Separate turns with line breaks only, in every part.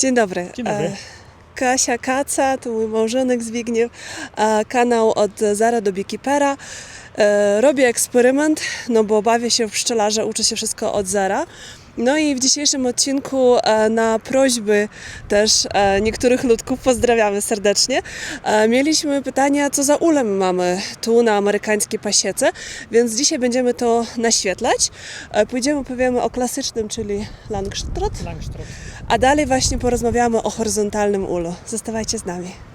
Dzień dobry.
Dzień dobry.
E, Kasia Kaca, to mój małżonek Zbigniew, kanał od Zara do Beekeepera. E, Robię eksperyment, no bo bawię się w pszczelarze, uczę się wszystko od zera. No i w dzisiejszym odcinku e, na prośby też e, niektórych ludków, pozdrawiamy serdecznie, mieliśmy pytania, co za ule my mamy tu na amerykańskiej pasiece, więc dzisiaj będziemy to naświetlać. Pójdziemy, powiemy o klasycznym, czyli Langstrot.
Langstrot.
A dalej właśnie porozmawiamy o horyzontalnym ulu. Zostawajcie z nami.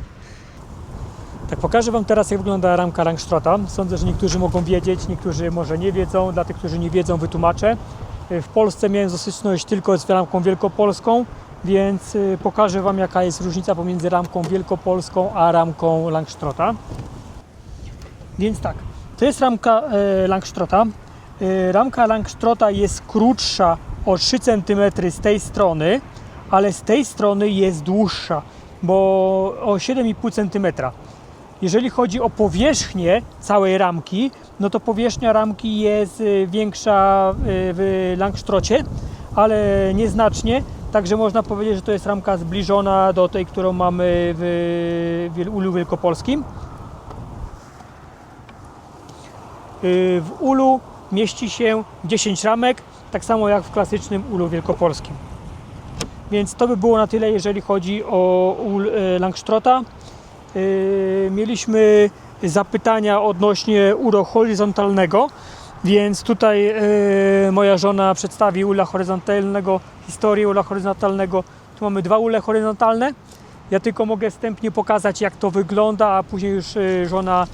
Tak, pokażę Wam teraz, jak wygląda ramka Langstrota. Sądzę, że niektórzy mogą wiedzieć, niektórzy może nie wiedzą. Dla tych, którzy nie wiedzą, wytłumaczę. W Polsce miałem styczność tylko z ramką wielkopolską, więc y, pokażę Wam, jaka jest różnica pomiędzy ramką wielkopolską a ramką Langstrota. Więc tak, to jest ramka Langstrota. E, ramka Langstrota jest krótsza o 3 cm z tej strony, ale z tej strony jest dłuższa, bo o 7,5 cm. Jeżeli chodzi o powierzchnię całej ramki, no to powierzchnia ramki jest y, większa y, w Langstrocie, ale nieznacznie, także można powiedzieć, że to jest ramka zbliżona do tej, którą mamy w Ulu Wielkopolskim. Y, W ulu mieści się 10 ramek, tak samo jak w klasycznym ulu wielkopolskim. Więc to by było na tyle, jeżeli chodzi o ul Langstrota. Y, Mieliśmy zapytania odnośnie ula horyzontalnego, więc tutaj e, moja żona przedstawi ula horyzontalnego, historię ula horyzontalnego. Tu mamy dwa ule horyzontalne. Ja tylko mogę wstępnie pokazać, jak to wygląda, a później już e, żona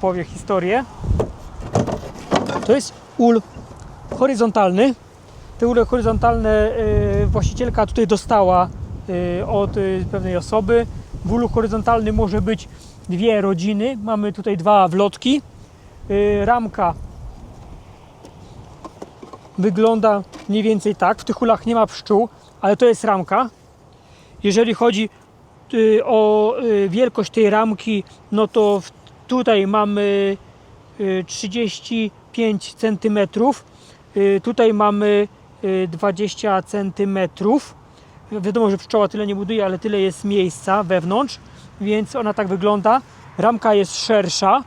powie historię. To jest ul horyzontalny. Te ule horyzontalne właścicielka tutaj dostała od e, pewnej osoby. W ulu horyzontalnym może być dwie rodziny. Mamy tutaj dwa wlotki. E, Ramka wygląda mniej więcej tak. W tych ulach nie ma pszczół, ale to jest ramka. Jeżeli chodzi y, o y, wielkość tej ramki, no to tutaj mamy y, 35 cm. Tutaj mamy y, 20 cm. Wiadomo, że pszczoła tyle nie buduje, ale tyle jest miejsca wewnątrz, więc ona tak wygląda. Ramka jest szersza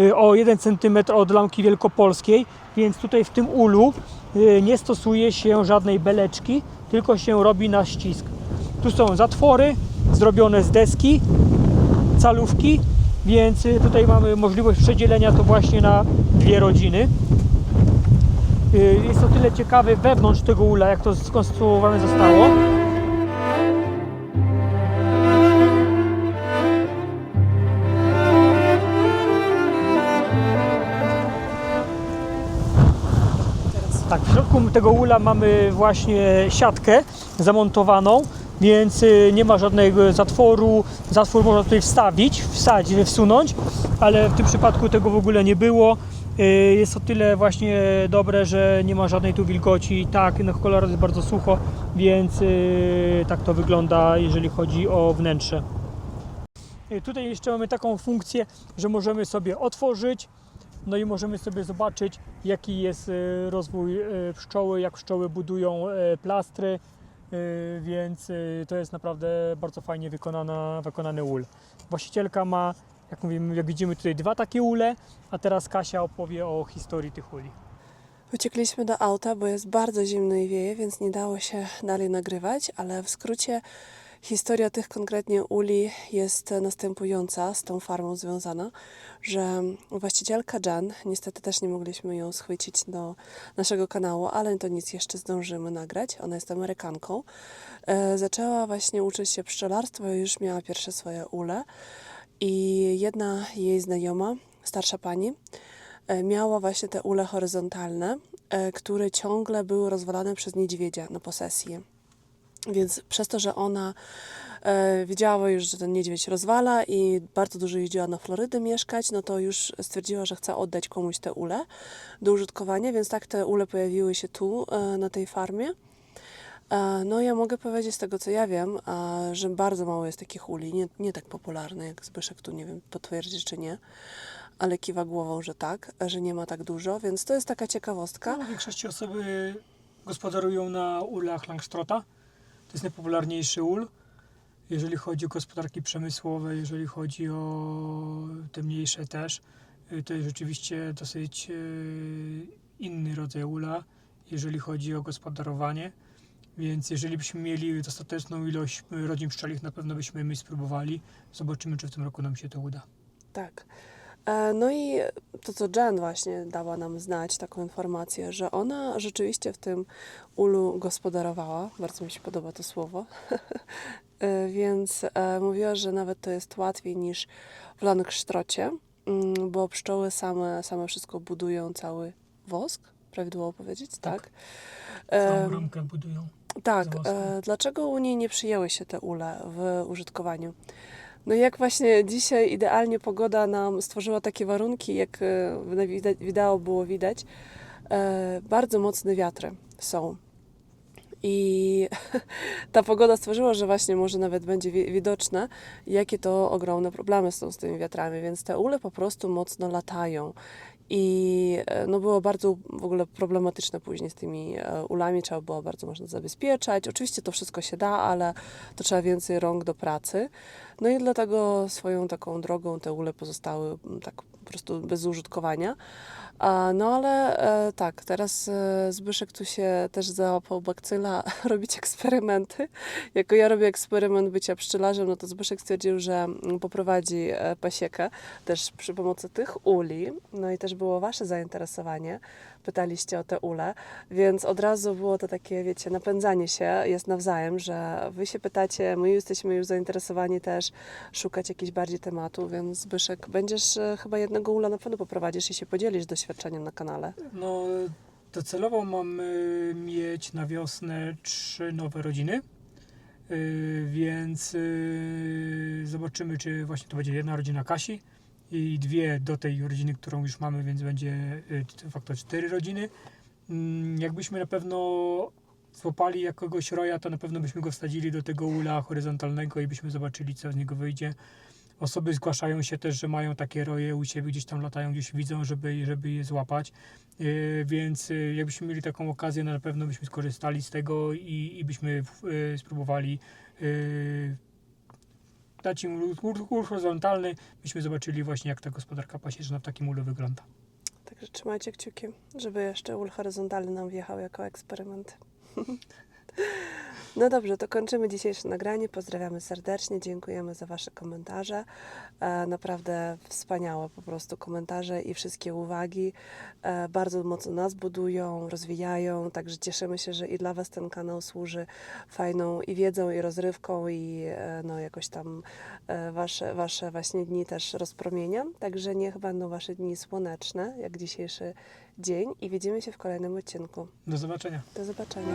y, o 1 cm od ramki wielkopolskiej, więc tutaj w tym ulu y, nie stosuje się żadnej beleczki, tylko się robi na ścisk. Tu są zatwory zrobione z deski, calówki, więc y, tutaj mamy możliwość przedzielenia to właśnie na dwie rodziny. Jest to tyle ciekawe wewnątrz tego ula, jak to skonstruowane zostało. Tak, w środku tego ula mamy właśnie siatkę zamontowaną, więc y, nie ma żadnego zatworu. Zatwór można tutaj wstawić, wsadzić, wsunąć, ale w tym przypadku tego w ogóle nie było. Y, Jest o tyle właśnie dobre, że nie ma żadnej tu wilgoci. Tak, na kolor jest bardzo sucho, więc y, tak to wygląda, jeżeli chodzi o wnętrze. Tutaj jeszcze mamy taką funkcję, że możemy sobie otworzyć, no i możemy sobie zobaczyć, jaki jest e, rozwój e, pszczoły, jak pszczoły budują e, plastry, więc to jest naprawdę bardzo fajnie wykonana, wykonany ul. Właścicielka ma, jak mówimy, jak widzimy tutaj dwa takie ule, a teraz Kasia opowie o historii tych uli.
Uciekliśmy do auta, bo jest bardzo zimno i wieje, więc nie dało się dalej nagrywać, ale w skrócie historia tych konkretnie uli jest następująca, z tą farmą związana, że właścicielka Jan, niestety też nie mogliśmy ją schwycić do naszego kanału, ale to nic, jeszcze zdążymy nagrać, ona jest Amerykanką, e, zaczęła właśnie uczyć się pszczelarstwa już miała pierwsze swoje ule. I jedna jej znajoma, starsza pani, e, miała właśnie te ule horyzontalne, e, które ciągle były rozwalane przez niedźwiedzia na posesję. Więc przez to, że ona e, wiedziała już, że ten niedźwiedź rozwala i bardzo dużo jeździła na Florydę mieszkać, no to już stwierdziła, że chce oddać komuś te ule do użytkowania, więc tak te ule pojawiły się tu, e, na tej farmie. E, No ja mogę powiedzieć z tego, co ja wiem, a, że bardzo mało jest takich uli, nie, nie tak popularne jak Zbyszek tu, nie wiem, potwierdzi czy nie, ale kiwa głową, że tak, że nie ma tak dużo, więc to jest taka ciekawostka.
No, w większości osoby gospodarują na ulach Langstrota. To jest najpopularniejszy ul, jeżeli chodzi o gospodarki przemysłowe, jeżeli chodzi o te mniejsze też. y, To jest rzeczywiście dosyć y, inny rodzaj ula, jeżeli chodzi o gospodarowanie. Więc jeżeli byśmy mieli dostateczną ilość y, rodzin pszczelich, na pewno byśmy my spróbowali. Zobaczymy, czy w tym roku nam się to uda.
Tak. E, No i to, co Jen właśnie dała nam znać, taką informację, że ona rzeczywiście w tym ulu gospodarowała. Bardzo mi się podoba to słowo. E, Więc e, mówiła, że nawet to jest łatwiej niż w lanksztrocie, mm, bo pszczoły same, same wszystko budują, cały wosk, prawidłowo powiedzieć, tak?
Tak. Całą ramkę budują.
tak, dlaczego u niej nie przyjęły się te ule w użytkowaniu? No jak właśnie dzisiaj idealnie pogoda nam stworzyła takie warunki, jak e, na wideo było widać, e, bardzo mocne wiatry są. I ta pogoda stworzyła, że właśnie może nawet będzie wi- widoczne, jakie to ogromne problemy są z tymi wiatrami, więc te ule po prostu mocno latają. I e, no było bardzo w ogóle problematyczne później z tymi e, ulami, trzeba było bardzo mocno zabezpieczać. Oczywiście to wszystko się da, ale to trzeba więcej rąk do pracy. No i dlatego swoją taką drogą te ule pozostały mm, tak po prostu bez użytkowania. No ale e, tak, teraz e, Zbyszek tu się też załapał bakcyla robić eksperymenty. Jako ja robię eksperyment bycia pszczelarzem, no to Zbyszek stwierdził, że mm, poprowadzi e, pasiekę też przy pomocy tych uli. No i też było wasze zainteresowanie. Pytaliście o te ule, więc od razu było to takie, wiecie, napędzanie się jest nawzajem, że wy się pytacie, my jesteśmy już zainteresowani też szukać jakichś bardziej tematów, więc Zbyszek, będziesz e, chyba jednego ula na pewno poprowadzisz i się podzielisz doświadczeniem na kanale.
No, docelowo mam y, mieć na wiosnę trzy nowe rodziny. Y, Więc y, zobaczymy, czy właśnie to będzie jedna rodzina Kasi i dwie do tej rodziny, którą już mamy, więc będzie y, de facto cztery rodziny. Mm, Jakbyśmy na pewno złapali jakiegoś roja, to na pewno byśmy go wsadzili do tego ula horyzontalnego i byśmy zobaczyli, co z niego wyjdzie. Osoby zgłaszają się też, że mają takie roje u siebie, gdzieś tam latają, gdzieś widzą, żeby, żeby je złapać. Yy, więc yy, jakbyśmy mieli taką okazję, no na pewno byśmy skorzystali z tego i, i byśmy spróbowali dać im ul horyzontalny, byśmy zobaczyli właśnie, jak ta gospodarka pasieczna w takim ulu wygląda.
Także trzymajcie kciuki, żeby jeszcze ul horyzontalny nam wjechał jako eksperyment. No dobrze, to kończymy dzisiejsze nagranie. Pozdrawiamy serdecznie, dziękujemy za Wasze komentarze. E, naprawdę wspaniałe po prostu komentarze i wszystkie uwagi. E, bardzo mocno nas budują, rozwijają, także cieszymy się, że i dla Was ten kanał służy fajną i wiedzą, i rozrywką, i e, no, jakoś tam wasze, wasze właśnie dni też rozpromienia. Także niech będą Wasze dni słoneczne, jak dzisiejszy dzień i widzimy się w kolejnym odcinku.
Do zobaczenia.
Do zobaczenia.